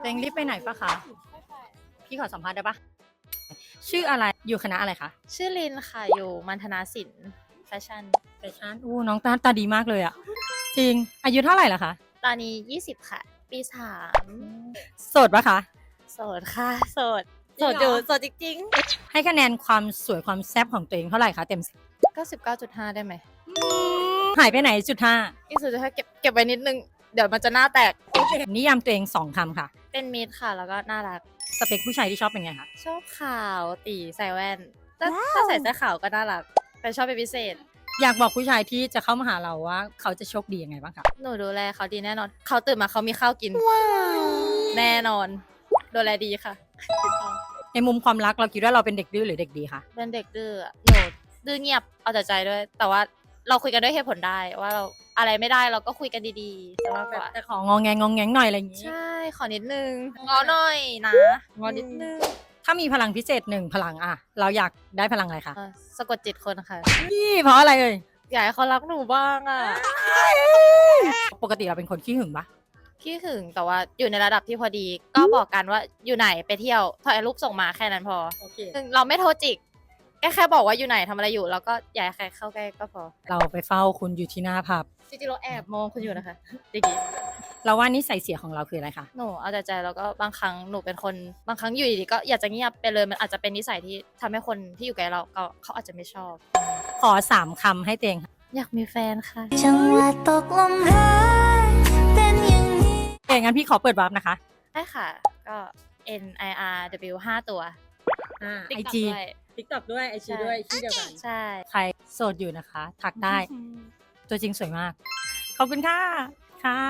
ตัวเองรีบไปไหนปะคะ พี่ขอสัมภาษณ์ได้ปะชื่ออะไร อยู่คณะอะไรคะ ชื่อลินค่ะ อยู่มัณฑนาศิลป์แฟชั่น แฟชั่น อู้น้องตาตาดีมากเลยอะจริง อายุเท่าไหร่ละคะ ตอนนี้ 20 ค่ะ ปีโสดปะคะ3โสดค่ะ โสดจริโสงดเหรออยู่โสดจริงให้คะแนนความสวยความแซ่บของตัวเองเท่าไหร่คะเต็มสิบๆ99.5 ได้ไหม หายไปไหนจุดห้าอีกสุดท้ายเก็บเก็บไว้นิดนึง เดี๋ยวมันจะหน้าแตก นิยามตัวเองสองคำค่ะ เป็นมิตรค่ะ แล้วก็น่ารัก สเปคผู้ชายที่ชอบเป็นไงคะ ชอบขาวตีใส่แว่นถ้าถ้าใส่เสื้อขาวก็น่ารัก แต่ชอบเป็นพิเศษ อยากบอกผู้ชายที่จะเข้ามาหาเราว่า เขาจะโชคดียังไงบ้างคะหนูดูแลเขาดีแน่นอน เขาตื่นมาเขามีข้าวกิน แน่นอน ดูแลดีค่ะ ในมุมความรักเราคิดว่าเราเป็นเด็กดื้อหรือเด็กดีคะเป็นเด็กดื้ออะหนูดื้อเงียบเอาแต่ใจด้วย แต่ว่าเราคุยกันด้วยเหตุผลได้ว่าเราอะไรไม่ได้เราก็คุยกันดีๆจะมากกว่าแต่ของงแงงองแงงหน่อยอะไรอย่างนี้ ใช่ ขอนิดนึงงอหน่อยนะงอนิดนึงถ้ามีพลังพิเศษหนึ่งพลังอะเราอยากได้พลังอะไรคะเออสะกดจิตคนค่ะนี่เพราะอะไรเอ่ยอยากให้เขารักหนูบ้างอะปกติเราเป็นคนขี้หึงปะขี้หึงแต่ว่าอยู่ในระดับที่พอดี ก็บอกกันว่าอยู่ไหนไปเที่ยวถ่ายรูปส่งมาแค่นั้นพอโอเคซึ่งเราไม่โทรจิกแค่แค่บอกว่าอยู่ไหนทำอะไรอยู่ แล้วก็อย่าให้ใครเข้าใกล้ก็พอ เราไปเฝ้าคุณอยู่ที่หน้าผับจริงๆเราแอบมองคุณอยู่นะคะจริง เราว่านิสัยเสียของเราคืออะไรคะๆหนูเอาแต่ใจแล้วก็บางครั้งหนูเป็นคนบางครั้งอยู่ดีๆก็อยากจะเงียบไปเลยมันอาจจะเป็นนิสัยที่ทำให้คนที่อยู่ใกล้เราก็เขาอาจจะไม่ชอบ ขอสามคำให้เตงค่ะอยากมีแฟนค่ะ จังหวะตกลมรักเป็นอย่างนี้ เตงงั้นพี่ขอเปิดวาร์ปนะคะได้ค่ะ ก็ N I R W 5 ตัว ไอ TikTok จี ด้วย ทิกตอกด้วยไอจีด้วยที่เดียวกัน ใช่ ใครโสดอยู่นะคะ ทักได้ ตัวจริงสวยมาก ขอบคุณค่ะ ค่ะ